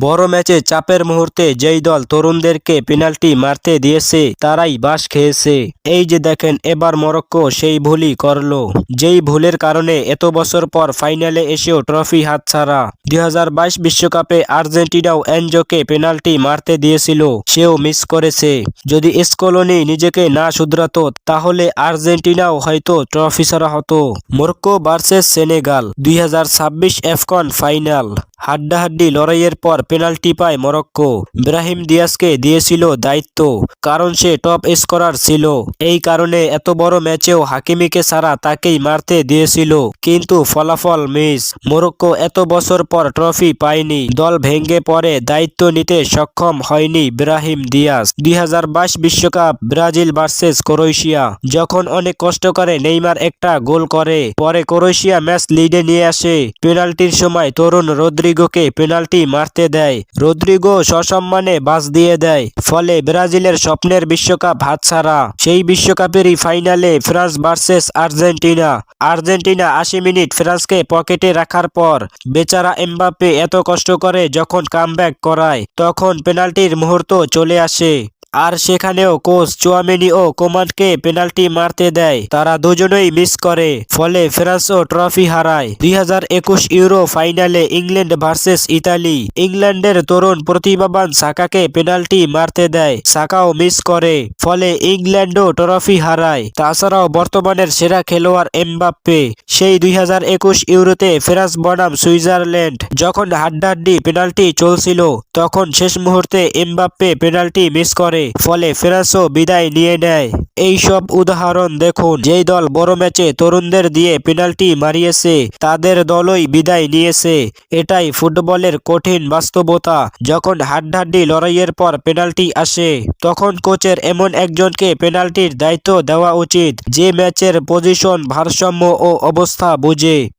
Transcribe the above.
বড় ম্যাচে চাপের মুহূর্তে যেই দল তরুণদেরকে পেনাল্টি মারতে দিয়েছে, তারাই বাস খেয়েছে। এই যে দেখেন, এবার মরক্কো সেই ভুলই করল। যেই ভুলের কারণে এত বছর পর ফাইনালে এসেও ট্রফি হাতছাড়া। দুই বিশ্বকাপে আর্জেন্টিনাও এনজোকে পেনাল্টি মারতে দিয়েছিল, সেও মিস করেছে। যদি স্কোলনি নিজেকে না শুধরাতো, তাহলে আর্জেন্টিনাও হয়তো ট্রফি ছাড়া হতো। মরক্কো ভার্সেস সেনেগাল, দুই হাজার ছাব্বিশ এফকন ফাইনাল। হাড্ডাহাড্ডি লড়াইয়ের পর পেনাল্টি পায় মরক্কো। ইব্রাহিম দিয়াসকে দিয়েছিল দায়িত্ব, কারণ সে টপ স্কোরার ছিল। এই কারণে এত বড় ম্যাচেও হাকিমিকে সারা তাকেই মারতে দিয়েছিল। কিন্তু ফলাফল মিস। মরক্কো এত বছর পর ট্রফি পায়নি। দল ভেঙে পরে দায়িত্ব নিতে সক্ষম হয়নি ইব্রাহিম দিয়াস। দুই বিশ্বকাপ ব্রাজিল ভার্সেস ক্রোয়েশিয়া। যখন অনেক কষ্ট করে নেইমার একটা গোল করে, পরে ক্রোয়েশিয়া ম্যাচ লিডে নিয়ে আসে। পেনাল্টির সময় তরুণ রদ্রিগোকে পেনাল্টি মারতে দেয়। রদ্রিগো সসম্মানে বাস দিয়ে দেয়, ফলে ব্রাজিলের স্বপ্নের বিশ্বকাপ হাতছাড়া। সেই বিশ্বকাপেরই ফাইনালে ফ্রান্স ভার্সেস আর্জেন্টিনা। আর্জেন্টিনা আশি মিনিট ফ্রান্সকে পকেটে রাখার পর বেচারা এমবাপ্পে এত কষ্ট করে যখন কামব্যাক করায়, তখন পেনাল্টির মুহূর্ত চলে আসে। আর সেখানেও কোচ চুয়ামেনি ও কোমানকে পেনাল্টি মারতে দেয়। তারা দুজনেই মিস করে, ফলে ফ্রান্সও ট্রফি হারায়। দুই হাজার একুশ ইউরো ফাইনালে ইংল্যান্ড ভার্সেস ইতালি। ইংল্যান্ডের তরুণ প্রতিভাবান সাকাকে পেনাল্টি মারতে দেয়। সাকাও মিস করে, ফলে ইংল্যান্ডও ট্রফি হারায়। তাছাড়াও বর্তমানের সেরা খেলোয়াড় এমবাপ্পে। সেই দুই হাজার একুশ ইউরোতে ফ্রান্স বনাম সুইজারল্যান্ড। যখন হাড্ডাহাড্ডি পেনাল্টি চলছিল, তখন শেষ মুহূর্তে এমবাপ্পে পেনাল্টি মিস করে। ফলে ফ্রান্সও বিদায় নিয়ে নেয়। এই সব উদাহরণ দেখুন, যেই দল বড় ম্যাচে তরুণদের দিয়ে পেনাল্টি মারিয়েছে, তাদের দলই বিদায় নিয়েছে। এটাই ফুটবলের কঠিন বাস্তবতা। যখন হাড্ডাহাড্ডি লড়াইয়ের পর পেনাল্টি আসে, তখন কোচের এমন একজনকে পেনাল্টির দায়িত্ব দেওয়া উচিত, যে ম্যাচের পজিশন, ভারসাম্য ও অবস্থা বুঝে।